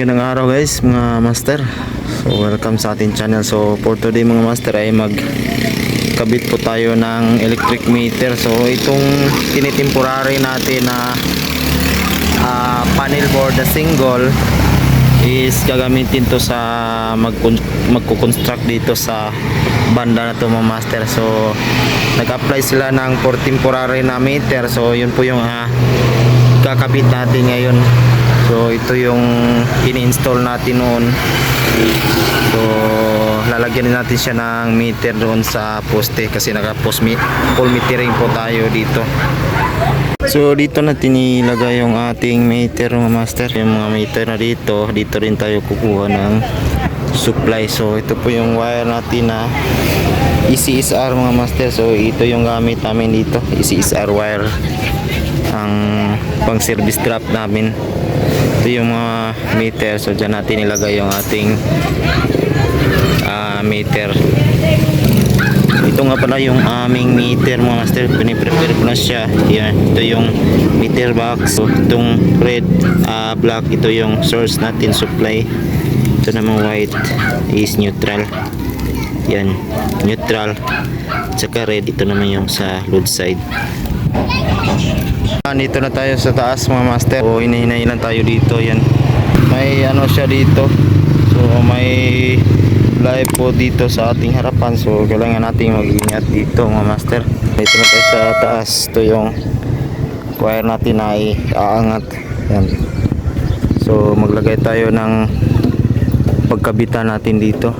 Magandang araw guys mga master. So welcome sa ating channel. So for today mga master ay mag kabit po tayo ng electric meter. So itong tinitemporary natin na ah, panel board na single is gagamitin to sa mag magko-construct dito sa banda na to mga master. So nag-apply sila ng for temporary na meter. So yun po yung ah, kakabit natin ngayon so ito yung ini-install natin noon. So lalagyan din natin siya ng meter doon sa poste kasi naka post mi- full metering po tayo dito. So dito natin ilagay yung ating meter mga master. Yung mga meter na dito Dito rin tayo kukuha ng supply. So ito po yung wire natin na ECSR mga master. So ito yung gamit namin dito. ECSR wire. Ang pang service drop namin Ito yung mga meter. So dyan natin ilagay yung ating ah, meter. Ito nga pala yung aming meter mga master. Piniprepare ko na siya. Yan ito yung meter box. So, itong red ah, black ito yung source natin supply. Ito naman white is neutral. Yan neutral. Tsaka red ito naman yung sa load side dito na tayo sa taas mga master. O hinahinay lang tayo dito yan may ano siya dito. So may live po dito sa ating harapan. So kailangan natin mag-ingat dito mga master. Dito na tayo sa taas. Ito yung wire natin na iaangat. Yan so maglagay tayo ng pagkabitan natin dito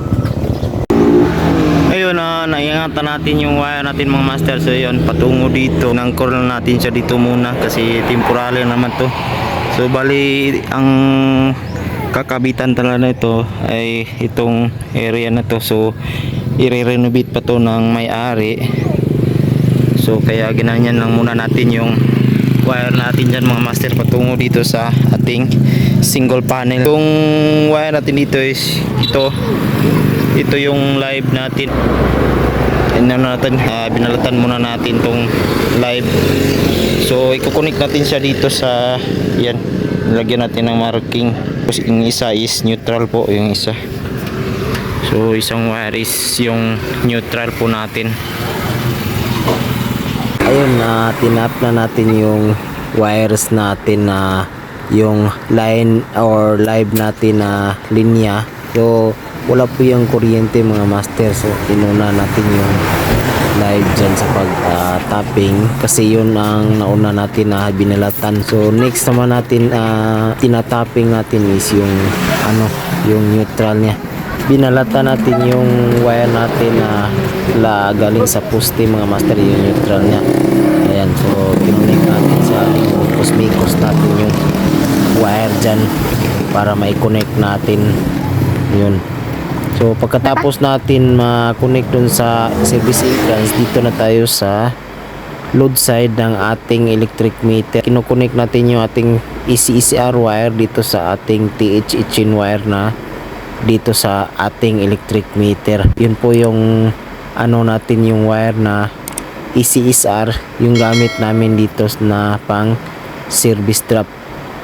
ayun na naiangatan natin yung wire natin mga master. So yun patungo dito. Nangkor lang natin siya dito muna kasi temporary naman to. So bali ang kakabitan talaga nito ay itong area na to. So i-renovate pa to ng may-ari. So kaya ginanyan lang muna natin yung wire natin dyan mga master patungo dito sa ating single panel. Yung wire natin dito is ito ito yung live natin. Ano natin. Ah, binalatan muna natin tong live. So ikukunik natin siya dito sa yan. Lagyan natin ng marking. Tapos yung isa is neutral po yung isa. So isang wire is yung neutral po natin. Ayun na tinap na natin yung wires natin na yung line or live natin na linya. So wala po yung kuryente mga master. So inuna natin yung live dyan sa pag ah, tapping kasi yun ang nauna natin na binalatan. So next naman natin ah, tinatapping natin is yung ano yung neutral niya. Binalatan natin yung wire natin na la galing sa poste mga master yung neutral niya. Ayan so kinunik natin sa mikos natin yung wire dyan para mai-connect natin. Yun so pagkatapos natin ma-connect dun sa service entrance dito na tayo sa load side ng ating electric meter. Kinukunik natin yung ating ECER wire dito sa ating THHN wire na dito sa ating electric meter. Yun po yung ano natin yung wire na ECSR yung gamit namin dito na pang service drop.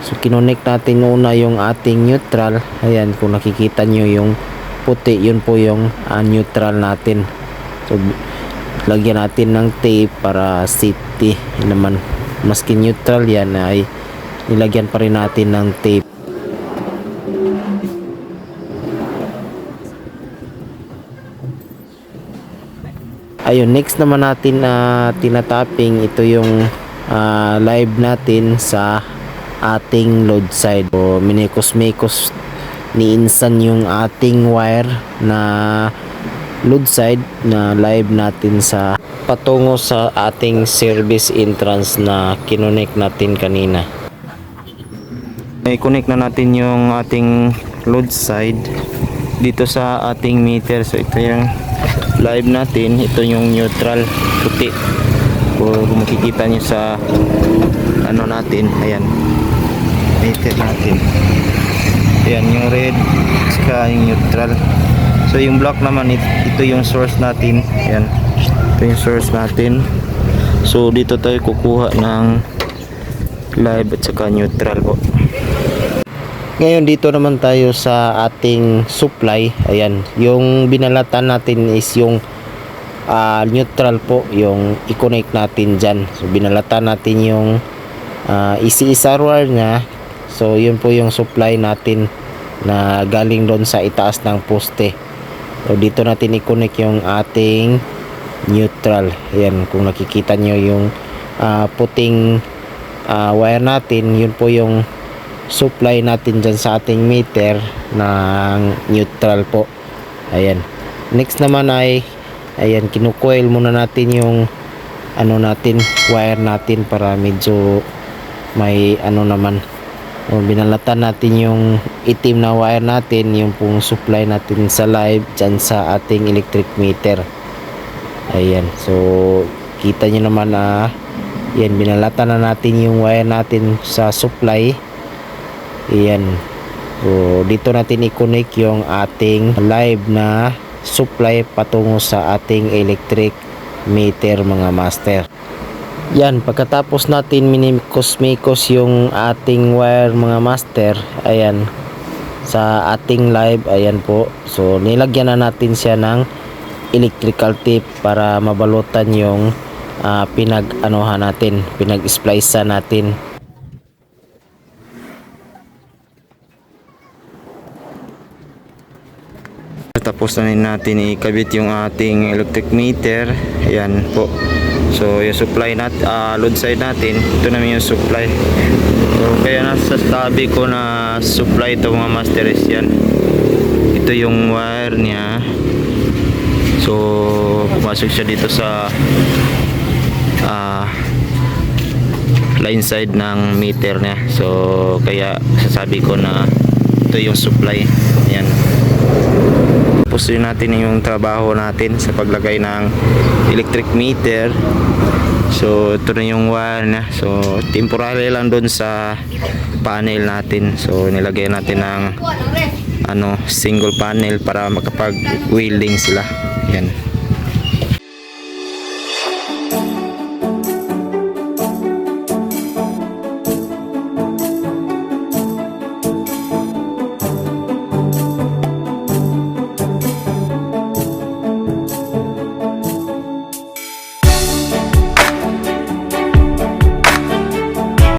So kinonek natin una yung ating neutral. Ayan kung nakikita nyo yung puti yun po yung ah, neutral natin. So lagyan natin ng tape para safety Yun naman. Maski neutral yan ay nilagyan pa rin natin ng tape. Ayun next naman natin na tinatapping ito yung ah, live natin sa ating load side o minikos-mikos ni Insan yung ating wire na load side na live natin sa patungo sa ating service entrance na kinonek natin kanina. I-connect na natin yung ating load side dito sa ating meter. So ito yung live natin. Ito yung neutral puti. Kung makikita nyo sa ano natin ayan meter natin ayan yung red saka yung neutral so yung black naman it- ito yung source natin ayan ito yung source natin so dito tayo kukuha ng live at saka neutral po Ngayon dito naman tayo sa ating supply. Ayan, yung binalatan natin is yung ah, neutral po, yung i-connect natin dyan. So binalatan natin yung uh, ECSR wire niya. So yun po yung supply natin na galing doon sa itaas ng poste. So dito natin i-connect yung ating neutral. Ayan, kung nakikita nyo yung ah, puting ah, wire natin, yun po yung supply natin dyan sa ating meter ng neutral po. Ayan. Next naman ay ayan, kinukoil muna natin yung ano natin, wire natin para medyo may ano naman o, binalatan natin yung itim na wire natin yung pong supply natin sa live dyan sa ating electric meter. Ayan so kita nyo naman na yan binalatan na natin yung wire natin sa supply. Ayan so dito natin i-connect yung ating live na supply patungo sa ating electric meter mga master yan, pagkatapos natin minimikos-mikos yung ating wire mga master, ayan, sa ating live, ayan po. So, nilagyan na natin siya ng electrical tape para mabalutan yung ah, pinag-anuhan natin, pinag-splice natin. Tapos na natin ikabit yung ating electric meter. Ayan po. So yung supply nat ah, load side natin, ito naman yung supply. So kaya nasa tabi ko na supply ito mga master is yan. Ito yung wire niya. So pumasok siya dito sa ah line side ng meter niya. So kaya sasabi ko na ito yung supply. Ayan. Tapos natin yung trabaho natin sa paglagay ng electric meter. So ito na yung wire na. So temporary lang doon sa panel natin. So nilagay natin ng ano single panel para makapag welding sila. Yan.